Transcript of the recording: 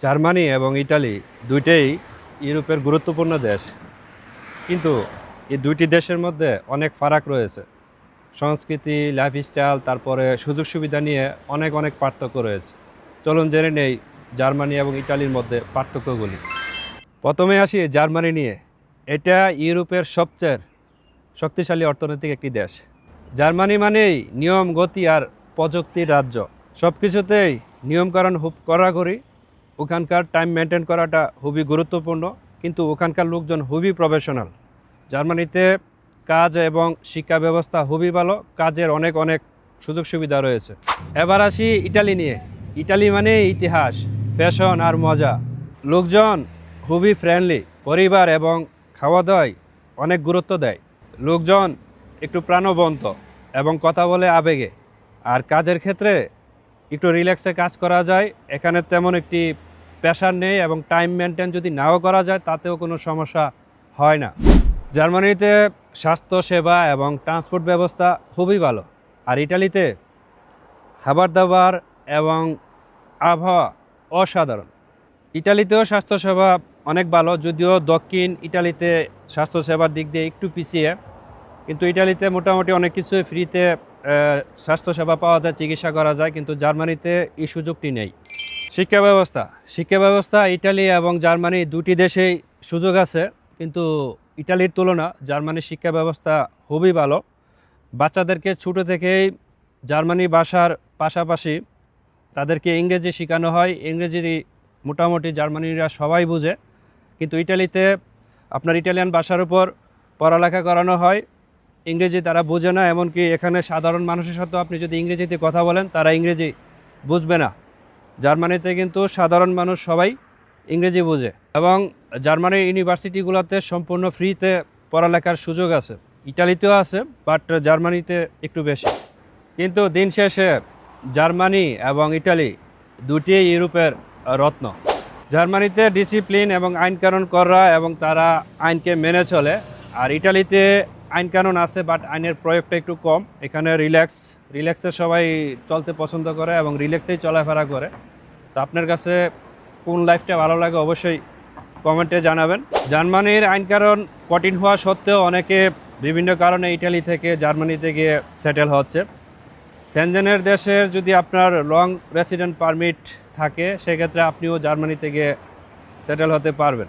Germany এবং Italy দুইটাই ইউরোপের গুরুত্বপূর্ণ দেশ। কিন্তু এই দুইটি দেশের মধ্যে অনেক ফারাক রয়েছে। সংস্কৃতি লাইফস্টাইল তারপরে সুযোগ সুবিধা নিয়ে অনেক অনেক পার্থক্য রয়েছে। চলুন জেনে নেই জার্মানি এবং ইটালির মধ্যে পার্থক্যগুলি। প্রথমে আসি জার্মানি নিয়ে। এটা ইউরোপের সবচেয়ে শক্তিশালী অর্থনৈতিক একটি দেশ। জার্মানি মানেই নিয়ম, গতি আর প্রযুক্তির রাজ্য। সব কিছুতেই নিয়মকানুন খুব কড়াকড়ি। ওখানকার টাইম মেনটেন করাটা খুবই গুরুত্বপূর্ণ। কিন্তু ওখানকার লোকজন খুবই প্রফেশনাল জার্মানিতে কাজ এবং শিক্ষা ব্যবস্থা খুবই ভালো। কাজের অনেক অনেক সুযোগ সুবিধা রয়েছে। এবার আসি ইটালি নিয়ে। ইটালি মানে ইতিহাস ফ্যাশন আর মজা। লোকজন খুবই ফ্রেন্ডলি পরিবার এবং খাওয়া দাওয়ায় অনেক গুরুত্ব দেয়। লোকজন একটু প্রাণবন্ত এবং কথা বলে আবেগে। আর কাজের ক্ষেত্রে একটু রিল্যাক্সে কাজ করা যায়। এখানে তেমন একটি প্রেশার নেই এবং টাইম মেনটেন যদি নাও করা যায়, তাতেও কোনো সমস্যা হয় না। জার্মানিতে স্বাস্থ্য সেবা এবং ট্রান্সপোর্ট ব্যবস্থা খুবই ভালো। আর ইটালিতে খাবার দাবার এবং আবহাওয়া অসাধারণ। ইটালিতেও স্বাস্থ্যসেবা অনেক ভালো, যদিও দক্ষিণ ইটালিতে স্বাস্থ্যসেবার দিক দিয়ে একটু পিছিয়ে। কিন্তু ইটালিতে মোটামুটি অনেক কিছু ফ্রিতে স্বাস্থ্যসেবা পাওয়া যায়, চিকিৎসা করা যায়, কিন্তু জার্মানিতে এই সুযোগটি নেই। শিক্ষা ব্যবস্থা। শিক্ষা ব্যবস্থা ইটালি এবং জার্মানি দুটি দেশেই সুযোগ আছে, কিন্তু ইটালির তুলনা জার্মানির শিক্ষা ব্যবস্থা খুবই ভালো। বাচ্চাদেরকে ছোটো থেকেই জার্মানি ভাষার পাশাপাশি তাদেরকে ইংরেজি শেখানো হয়। ইংরেজি মোটামুটি জার্মানিরা সবাই বুঝে, কিন্তু ইটালিতে আপনার ইটালিয়ান ভাষার উপর পড়ালেখা করানো হয়। ইংরেজি তারা বোঝে না, এমনকি এখানে সাধারণ মানুষের সাথেও আপনি যদি ইংরেজিতে কথা বলেন, তারা ইংরেজি বুঝবে না। জার্মানিতে কিন্তু সাধারণ মানুষ সবাই ইংরেজি বোঝে এবং জার্মানির ইউনিভার্সিটিগুলোতে সম্পূর্ণ ফ্রিতে পড়ালেখার সুযোগ আছে। ইটালিতেও আছে, বাট জার্মানিতে একটু বেশি। কিন্তু দিন শেষে জার্মানি এবং ইটালি দুটি ইউরোপের রত্ন। জার্মানিতে ডিসিপ্লিন এবং আইনকানুন করা এবং তারা আইনকে মেনে চলে, আর ইটালিতে আইনকানুন আছে বাট আইনের প্রয়োগটা একটু কম। এখানে রিল্যাক্স রিল্যাক্সে সবাই চলতে পছন্দ করে এবং রিল্যাক্সেই চলাফেরা করে। তো আপনার কাছে কোন লাইফটা ভালো লাগে অবশ্যই কমেন্টে জানাবেন। জার্মানির আইনকানুন কঠিন হওয়া সত্ত্বেও অনেকে বিভিন্ন কারণে ইটালি থেকে জার্মানিতে গিয়ে সেটেল হচ্ছে। সেনজেনের দেশের যদি আপনার লং রেসিডেন্ট পারমিট থাকে, সেক্ষেত্রে আপনিও জার্মানিতে গিয়ে সেটেল হতে পারবেন।